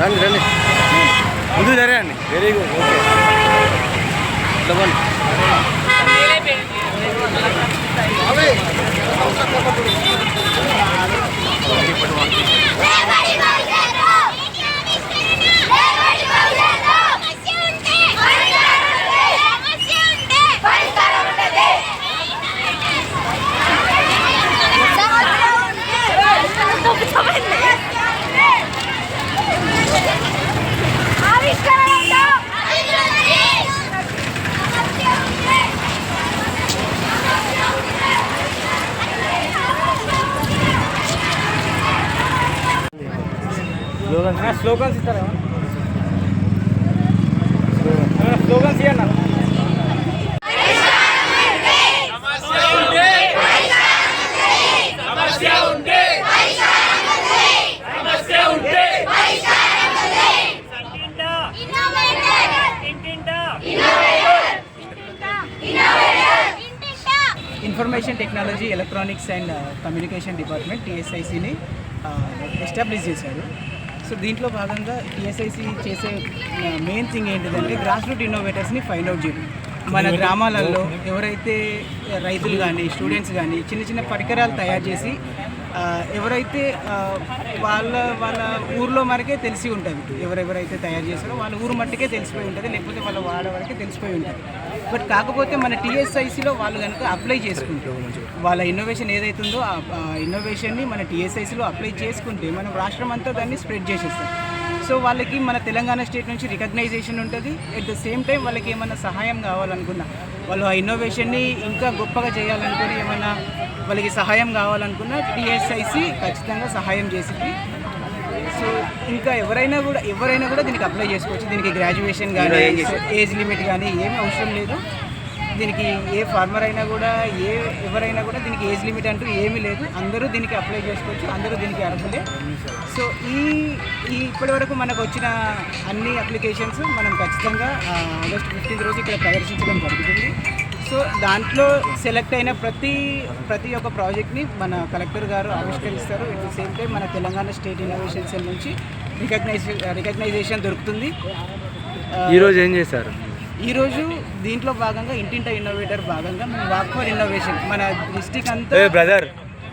రండి రండి. ముందు సరే అండి వెరీ గుడ్ ఓకే స్లోగన్స్ ఇస్తారా? స్లోగన్స్ ఇవ్వండి information technology electronics and communication department టీఎస్ఐసిని establish చేశారు. సో దీంట్లో భాగంగా టీఎస్ఐసి చేసే మెయిన్ థింగ్ ఏంటిదంటే గ్రాస్ రూట్ ఇన్నోవేటర్స్ని ఫైండ్ అవుట్ చేయడం. మన గ్రామాలలో ఎవరైతే రైతులు కానీ స్టూడెంట్స్ కానీ చిన్న చిన్న పరికరాలు తయారు చేసి ఎవరైతే వాళ్ళ వాళ్ళ ఊర్లో మరకే తెలిసి ఉంటుంది. ఎవరెవరైతే తయారు చేస్తారో వాళ్ళ ఊరు మట్టుకే తెలిసిపోయి ఉంటుంది లేకపోతే వాళ్ళ వాడ వరకే తెలిసిపోయి ఉంటుంది. బట్ కాకపోతే మన టీఎస్ఐసిలో వాళ్ళు కనుక అప్లై చేసుకుంటారు వాళ్ళ ఇన్నోవేషన్ ఏదైతుందో ఆ ఇన్నోవేషన్ని మన టీఎస్ఐసిలో అప్లై చేసుకుంటే మనం రాష్ట్రం అంతా దాన్ని స్ప్రెడ్ చేసేస్తాం. సో వాళ్ళకి మన తెలంగాణ స్టేట్ నుంచి రికగ్నైజేషన్ ఉంటుంది. ఎట్ ద సేమ్ టైం వాళ్ళకి ఏమైనా సహాయం కావాలనుకున్నా వాళ్ళు ఆ ఇన్నోవేషన్ని ఇంకా గొప్పగా చేయాలనుకుని ఏమైనా వాళ్ళకి సహాయం కావాలనుకున్నా టీఎస్ఐసి ఖచ్చితంగా సహాయం చేసింది. సో ఇంకా ఎవరైనా కూడా ఎవరైనా కూడా దీనికి అప్లై చేసుకోవచ్చు. దీనికి గ్రాడ్యుయేషన్ కానీ ఏజ్ లిమిట్ కానీ ఏమీ అవసరం లేదు. దీనికి ఏ ఫార్మర్ అయినా కూడా ఏ ఎవరైనా కూడా దీనికి ఏజ్ లిమిట్ అంటూ ఏమీ లేదు. అందరూ దీనికి అప్లై చేసుకోవచ్చు అందరూ దీనికి అర్హులే. సో ఈ ఈ ఇప్పటి వరకు మనకు వచ్చిన అన్ని అప్లికేషన్స్ మనం ఖచ్చితంగా ఆగస్ట్ ఫిఫ్టీన్త్ రోజు ఇక్కడ ప్రదర్శించడం జరుగుతుంది. సో దాంట్లో సెలెక్ట్ అయిన ప్రతి ప్రతి ఒక్క ప్రాజెక్ట్ని మన కలెక్టర్ గారు ఆవిష్కరిస్తారు. ఎట్ ది సేమ్ టైం మన తెలంగాణ స్టేట్ ఇన్నోవేషన్ సెల్ నుంచి రికగ్నైజ్ రికగ్నైజేషన్ దొరుకుతుంది. ఈరోజు ఏం చేశారు? ఈరోజు దీంట్లో భాగంగా ఇంటింట ఇన్నోవేటర్ భాగంగా మేము వాక్ ఫర్ ఇన్నోవేషన్ మన డిస్టిక్ అంతా బ్రదర్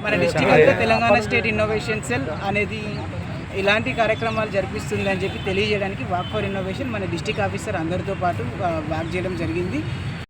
మన డిస్టిక్ అంతా తెలంగాణ స్టేట్ ఇన్నోవేషన్ సెల్ అనేది ఇలాంటి కార్యక్రమాలు జరిపిస్తుంది అని చెప్పి తెలియజేయడానికి వాక్ ఫర్ ఇన్నోవేషన్ మన డిస్టిక్ ఆఫీసర్ అందరితో పాటు వాక్ చేయడం జరిగింది.